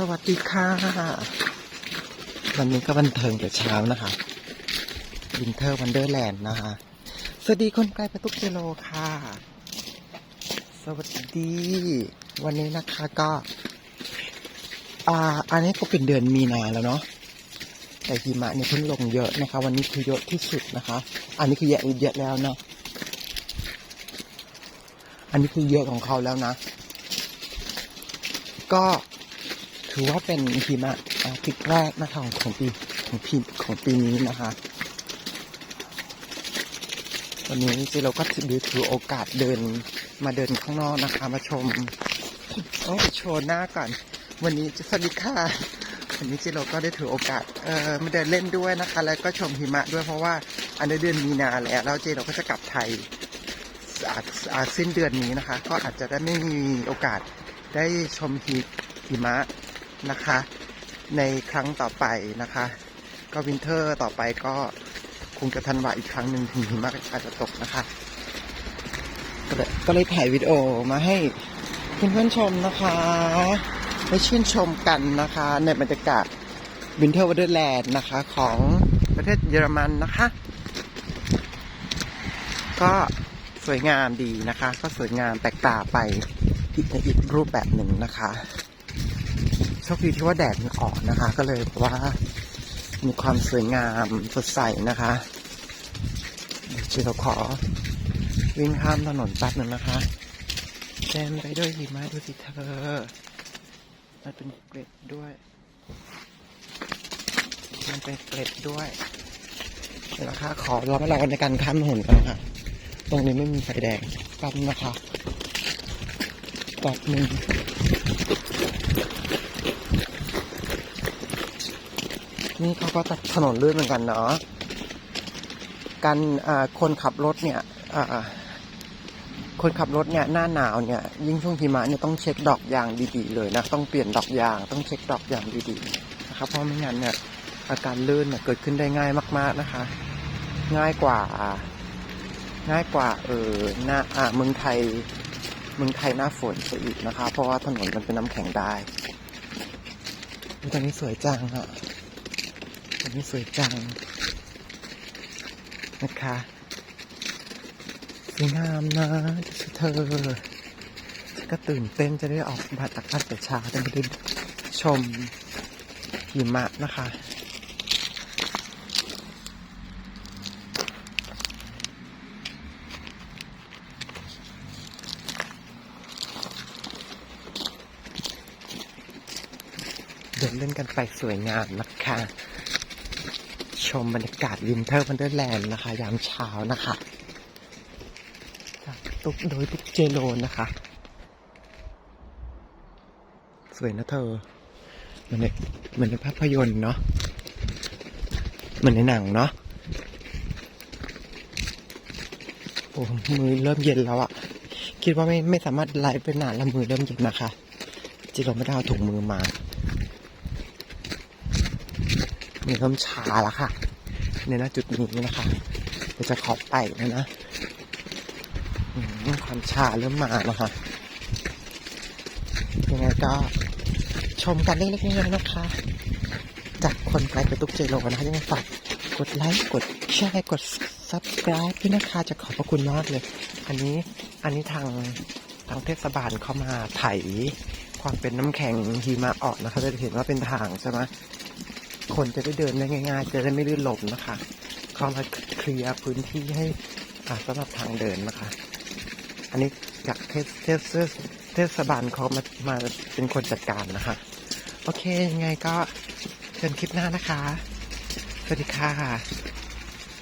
สวัสดีค่ะวันนี้ก็บันเทิงแต่เช้านะคะวินเทอร์วันเดอร์แลนด์นะคะ สวัสดีคนไกลประตุกเจโลค่ะ สวัสดี วันนี้นะคะก็ อ่า อันนี้ก็เป็นเดือนมีนาแล้วเนาะแต่หิมะเนี่ยเพิ่งลงเยอะนะคะ วันนี้คือเยอะที่สุดนะคะ อันนี้คือเยอะเยอะแล้วเนาะอันนี้คือเยอะของเขาแล้วนะ ก็ ถือว่าเป็นหิมะอาทิตย์แรกนะคะของของปีของปีของปีนี้นะคะวันนี้จิเราก็ถือถือโอกาสเดินมาเดินข้างนอกนะคะ มาชมโอ้โชว์หน้าก่อน วันนี้สวัสดีค่ะวันนี้จิเราก็ได้ถือโอกาสเอ่อมาเดินเล่นด้วยนะคะ แล้วก็ชมหิมะด้วยเพราะว่าอันนี้เดือนมีนาแล้วแล้วเจเราก็จะกลับไทยอาจอาจสิ้นเดือนนี้นะคะ ก็อาจจะได้ไม่มีโอกาสได้ชมหิหิมะ นะคะ ในครั้งต่อไปนะคะ ก็วินเทอร์ต่อไปก็คงจะทันวาอีกครั้งหนึ่งถึงหิมะอาจจะตกนะคะ ก็เลยก็เลยถ่ายวิดีโอมาให้เพื่อนๆชมนะคะได้ชื่นชมกันนะคะ ในบรรยากาศวินเทอร์วัเดอร์แลนด์นะคะของประเทศเยอรมันนะคะ ก็สวยงามดีนะคะ ก็สวยงามแตกต่างไปอีกในอีกรูปแบบหนึ่งนะคะ โชคดีที่ว่าแดดมันออกนะคะ ก็เลยว่ามีความสวยงามสดใสนะคะจิเราขอวิ่งข้ามถนนแป๊บหนึ่งนะคะแจมไปด้วยหิมะดูสิเธอมันเป็นเกล็ดด้วย มันเป็นเกล็ดด้วยเดี๋ยวนะคะขอระมัดระวังในการข้ามถนนกันนะคะตรงนี้ไม่มีไฟแดงแป๊บนึงนะคะแป๊บหนึ่ง นี่เขาก็ตัดถนนลื่นเหมือนกันเนาะการคนขับรถเนี่ยคนขับรถเนี่ยหน้าหนาวเนี่ยยิ่งช่วงหิมะเนี่ยต้องเช็คดอกยางดีๆเลยนะต้องเปลี่ยนดอกยางต้องเช็คดอกยางดีๆนะครับเพราะไม่งั้นเนี่ยอาการลื่นเนี่ยเกิดขึ้นได้ง่ายมาก ๆนะคะ ง่ายกว่า ง่ายกว่าเออหน้าอ่าเมืองไทยเมืองไทยหน้าฝนซะอีกนะคะ เพราะว่าถนนมันเป็นน้ำแข็งได้ตอนนี้สวยจังอะ อนนี้สวยจังนะคะสวยงามนะเธอก็ตื่นเต้นจะได้ออกมาจากบ้านแต่เช้าจะได้ชมหิมะนะคะเดินเล่นกันไปสวยงามนะคะ มบรรยากาศวินเทอร์วันเดอร์แลนด์นะคะ ยามเช้านะคะจากตุ๊กโดยตุ๊กเจโรนนะคะ สวยนะเธอเหมือนในเหมือนในภาพยนตร์เนาะเหมือนในหนังเนาะโอ้มือเริ่มเย็นแล้วอะคิดว่าไม่ไม่สามารถไลฟ์ไปนานแล้วมือเริ่มเย็นนะคะจิเรไม่ได้เอาถุงมือมา มือเริ่มชาแล้วค่ะในหน้าจุดนี้นะคะเดี๋ยวจะขอไปแล้วนะความชาเริ่มมาแล้วค่ะยังไงก็ชมกันเล็กๆน้อยๆนะคะ จากคนไกลไปตุกเจโรนะคะยังไงฝากกดไลค์กดแชร์กด subscribe ด้วยนะคะจะขอบพระคุณมากเลย อันนี้อันนี้ทางทางเทศบาลเขามาไถความเป็นน้ำแข็งหิมะออกนะคะจะเห็นว่าเป็นทางใช่ไหม คนจะได้เดินได้ง่ายๆจะได้ไม่ลื่นล้มนะคะเขามาเคลียร์พื้นที่ให้สำหรับทางเดินนะคะ อันนี้จากเทศเทศเทศบาลเขามามาเป็นคนจัดการนะคะ โอเคยังไงก็เจอกันคลิปหน้านะคะ สวัสดีค่ะ